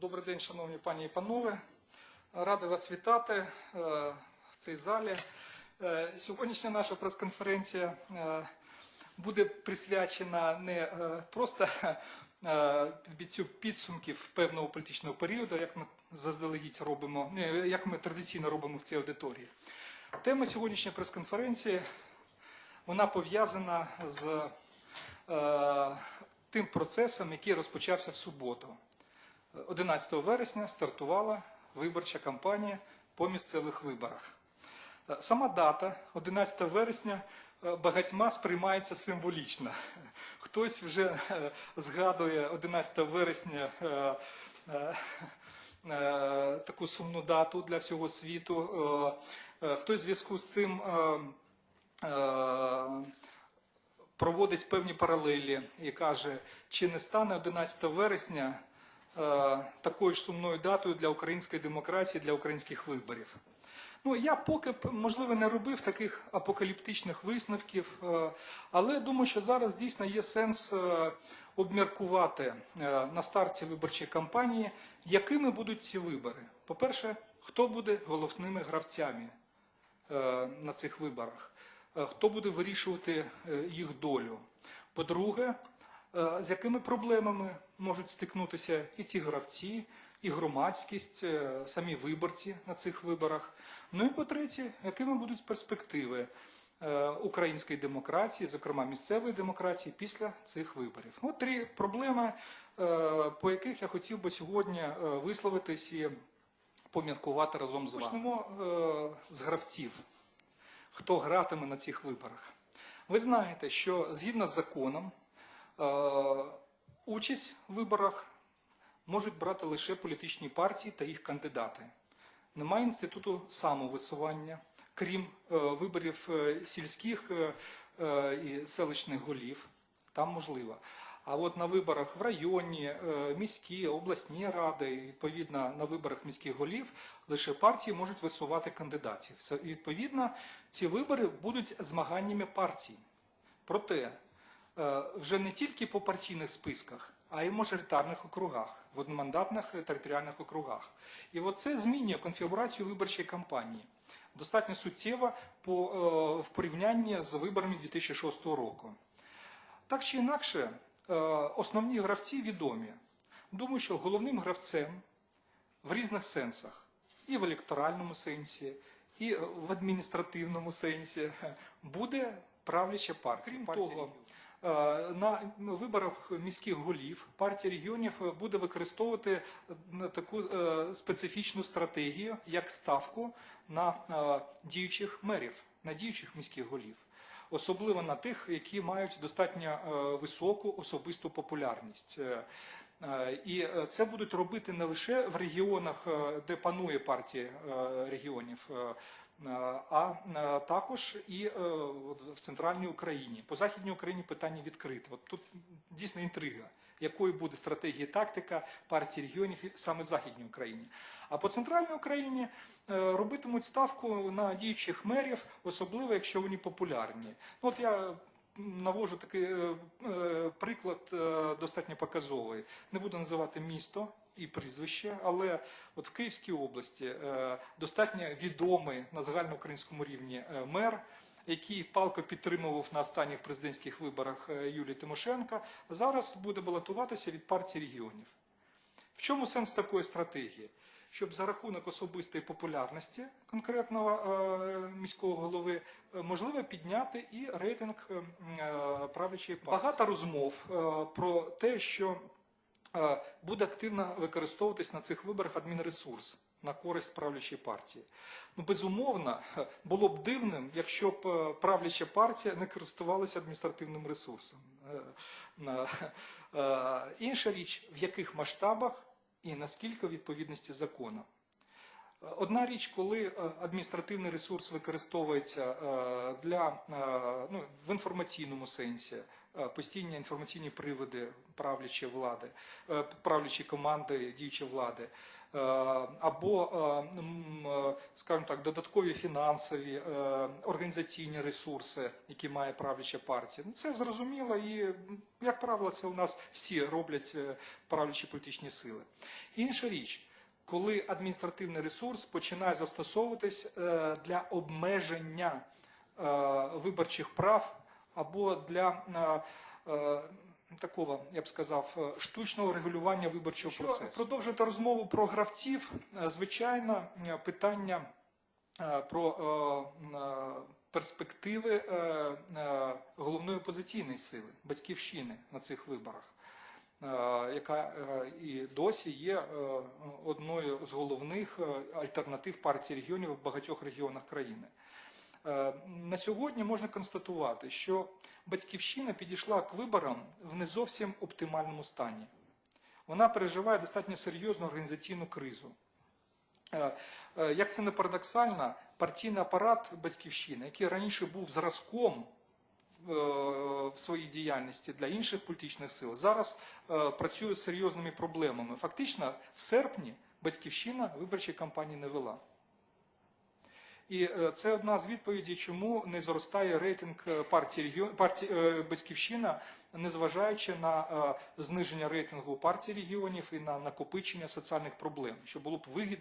Добрий день, шановні пані і панове. Радий вас вітати е, в цій залі. Е, Сьогоднішня наша прес-конференція е, буде присвячена не просто е, підсумків певного політичного періоду, як ми заздалегідь робимо, як ми традиційно робимо в цій аудиторії. Тема сьогоднішньої прес-конференції вона пов'язана з тим процесом, який розпочався в суботу. 11 вересня стартувала виборча кампанія по місцевих виборах. Е, Сама дата 11 вересня е, багатьма сприймається символічно. Хтось вже е, згадує 11 вересня таку сумну дату для всього світу. Хтось в зв'язку з цим проводить певні паралелі і каже, чи не стане 11 вересня такою ж сумною датою для української демократії, для українських виборів. Ну, я поки б, можливо не робив таких апокаліптичних висновків, е, але думаю, що зараз дійсно є сенс е, обміркувати е, на старті виборчої кампанії, якими будуть ці вибори. По-перше, хто буде головними гравцями е, на цих виборах, Е, хто буде вирішувати е, їх долю. По-друге, е, з якими проблемами можуть стикнутися і ці гравці, і громадськість, е, самі виборці на цих виборах. Ну і по-третє, якими будуть перспективи е, української демократії, зокрема місцевої демократії, після цих виборів. От три проблеми, е, по яких я хотів би сьогодні е, висловитись і поміркувати разом з вами. Почнемо е, з гравців хто гратиме на цих виборах. Ви знаєте, що згідно з законом е, участь в виборах можуть брати лише політичні партії та їх кандидати. Немає інституту самовисування, крім е, виборів е, сільських і селищних голів. Там можливо. А от на виборах в районі, е, міські, обласні ради, відповідно на виборах міських голів, лише партії можуть висувати кандидатів. Відповідно, ці вибори будуть змаганнями партій. Проте вже не тільки по партійних списках, а й мажоритарних округах, в одномандатних е, територіальних округах. І от це змінює конфігурацію виборчої кампанії достатньо суттєво по, е, в порівнянні з виборами 2006 року. Так чи інакше, е, основні гравці відомі. Думаю, що головним гравцем в різних сенсах, і в електоральному сенсі, і в адміністративному сенсі, буде правляча партія. Крім того, е, на виборах міських голів партія регіонів буде використовувати е, таку е, специфічну стратегію, як ставку на е, діючих мерів, на діючих міських голів особливо на тих, які мають достатньо е, високу особисту популярність. Е, І е, це будуть робити не лише в регіонах, е, де панує партія регіонів, а також і в центральній Україні. По західній Україні питання відкрите. От тут дійсно інтрига, якою буде стратегія і тактика партії регіонів саме в західній Україні. А по центральній Україні робитимуть ставку на діючих мерів, особливо якщо вони популярні. Ну, от я навожу такий е, е, приклад е, достатньо показовий. Не буду називати місто і прізвище, але от в Київській області достатньо відомий на загальноукраїнському рівні мер, який палко підтримував на останніх президентських виборах Юлії Тимошенка, зараз буде балотуватися від партії регіонів. В чому сенс такої стратегії? Щоб за рахунок особистої популярності конкретного е, міського голови е, можливо підняти і рейтинг е, правлячої партії. Багато розмов про те, що буде активно використовуватись на цих виборах адмінресурс на користь правлячої партії. Ну, безумовно, було б дивним, якщо б правляча партія не користувалася адміністративним ресурсом. Інша річ, в яких масштабах і наскільки в відповідності закону. Одна річ, коли е, адміністративний ресурс використовується е, для е, ну, в інформаційному сенсі, постійні інформаційні приводи правлячої влади, правлячої команди діючої влади, або, скажімо так, додаткові фінансові організаційні ресурси, які має правляча партія. Ну, це зрозуміло, і як правило, це у нас всі роблять правлячі політичні сили. Інша річ. Коли адміністративний ресурс починає застосовуватись е, для обмеження е, виборчих прав або для е, такого, я б сказав, штучного регулювання виборчого процесу. Продовжувати розмову про гравців, звичайно, питання про перспективи головної опозиційної сили, батьківщини на цих виборах. Е, Яка е, і досі є е, одною з головних альтернатив партії регіонів в багатьох регіонах країни. На сьогодні можна констатувати, що батьківщина підійшла к виборам в не зовсім оптимальному стані. Вона переживає достатньо серйозну організаційну кризу. Як це не парадоксально, партійний апарат батьківщини, який раніше був зразком в своїй діяльності для інших політичних сил, зараз е, працює з серйозними проблемами. Фактично, в серпні батьківщина виборчої кампанії не вела. І е, це одна з відповідей, чому не зростає рейтинг е, партії партії Батьківщина, незважаючи на зниження рейтингу партії регіонів і на накопичення соціальних проблем, що було б вигідно.